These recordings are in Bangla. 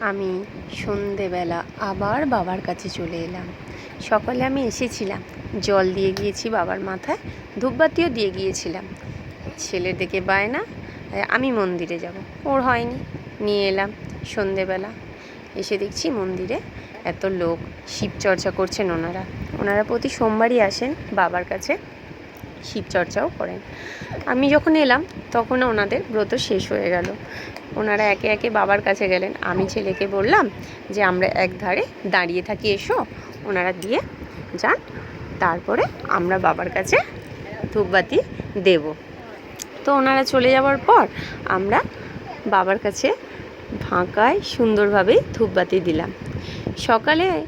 আমি সন্ধেবেলা আবার বাবার কাছে চলে এলাম। সকালে আমি এসেছিলাম। জল দিয়ে গিয়েছি বাবার মাথায়, ধূপবাতিও দিয়ে গিয়েছিলাম। ছেলে দেখে বায়না আমি মন্দিরে যাব। ওর হয়নি। নিয়ে এলাম সন্ধেবেলা। এসে দেখছি মন্দিরে এত লোক শিব চর্চা করছেন ওনারা। ওনারা প্রতি সোমবারই আসেন বাবার কাছে। শিব চর্চাও করেন। আমি যখন এলাম, তখন ওনাদের ব্রত শেষ হয়ে গেল। ওনারা একে একে বাবার কাছে গেলেন। আমি ছেলেকে বললাম যে, আমরা এক ধারে দাঁড়িয়ে থাকি, এসো। ওনারা দিয়ে যান। তারপরে আমরা বাবার কাছে ধূপবাতি দেব। তো ওনারা চলে যাওয়ার পর আমরা বাবার কাছে ফাঁকায় সুন্দরভাবে ধূপবাতি দিলাম। সকালে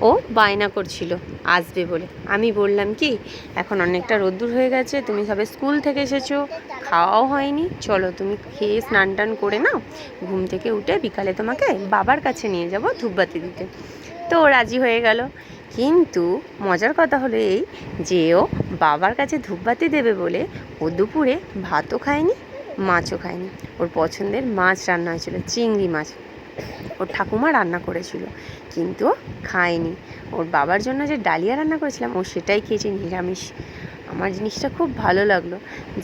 ও বায়না করছিল, আসবে বলে। আমি বললাম, কি? এখন অনেকটা রোদ্দুর হয়ে গেছে, তুমি সবে স্কুল থেকে এসেছ। খাওয়াও হয়নি। চলো, তুমি খেয়ে স্নান টান করে নাও। ঘুম থেকে উঠে বিকালে তোমাকে বাবার কাছে নিয়ে যাব ধূপবাতি দিতে। তো রাজি হয়ে গেল। কিন্তু মজার কথা হলো এই যে ও বাবার কাছে ধূপবাতি দেবে বলে ও দুপুরে ভাতও খায়নি, মাছও খায়নি। ওর পছন্দের মাছ রান্না হয়েছিল, চিংড়ি মাছ। ওর ঠাকুমা রান্না করেছিল, কিন্তু খায়নি। ওর বাবার জন্য যে ডালিয়া রান্না করেছিলাম, ও সেটাই খেয়েছে নিরামিষ। আমার জিনিসটা খুব ভালো লাগল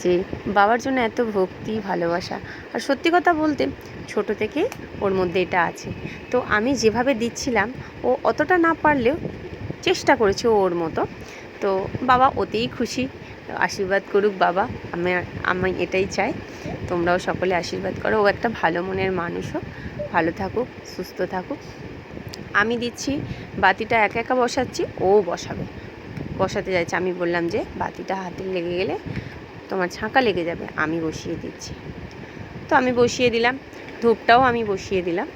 যে বাবার জন্য এত ভক্তি, ভালোবাসা। আর সত্যি কথা বলতে, ছোট থেকে ওর মধ্যে এটা আছে। তো আমি যেভাবে দিচ্ছিলাম, ও অতটা না পারলেও চেষ্টা করেছে ওর মতো। তো বাবা ওতেই খুশি, আশীর্বাদ করুক বাবা, আমি আমি এটাই চাই। তোমরাও সকলে আশীর্বাদ করো। ও একটা ভালো মনের মানুষও। ভালো থাকুক, সুস্থ থাকুক। আমি দিচ্ছি, বাতিটা একা একা বসাচ্ছি, ও বসাবে। বসাতে যাচ্ছে। আমি বললাম যে, বাতিটা হাতে লেগে গেলে তোমার ছাঁকা লেগে যাবে। আমি বসিয়ে দিচ্ছি। তো আমি বসিয়ে দিলাম। ধূপটাও আমি বসিয়ে দিলাম।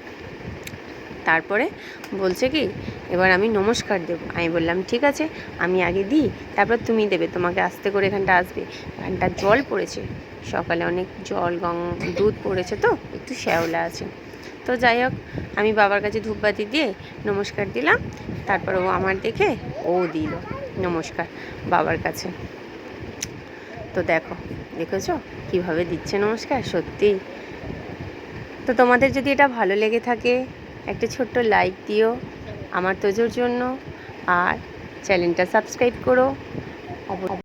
তারপরে বলছে কি এবার আমি নমস্কার দেব। আমি বললাম, ঠিক আছে, আমি আগে দিই, তারপর তুমি দেবে। তোমাকে আস্তে করে এখানটা আসবে। এখানটা জল পড়েছে। সকালে অনেক জল গং দুধ পড়েছে তো, একটু শ্যাওলা আছে। তো যাই হোক, আমি বাবার কাছে ধূপবাতি দিয়ে নমস্কার দিলাম। তারপর ও আমার দেখে ও দিল নমস্কার বাবার কাছে। তো দেখো, দেখেছ? কীভাবে দিচ্ছে নমস্কার, সত্যি। তো তোমাদের যদি এটা ভালো লেগে থাকে, একটা ছোট্ট লাইক দিও। আমার তোজোর জন্য। আর চ্যানেলটা সাবস্ক্রাইব করো।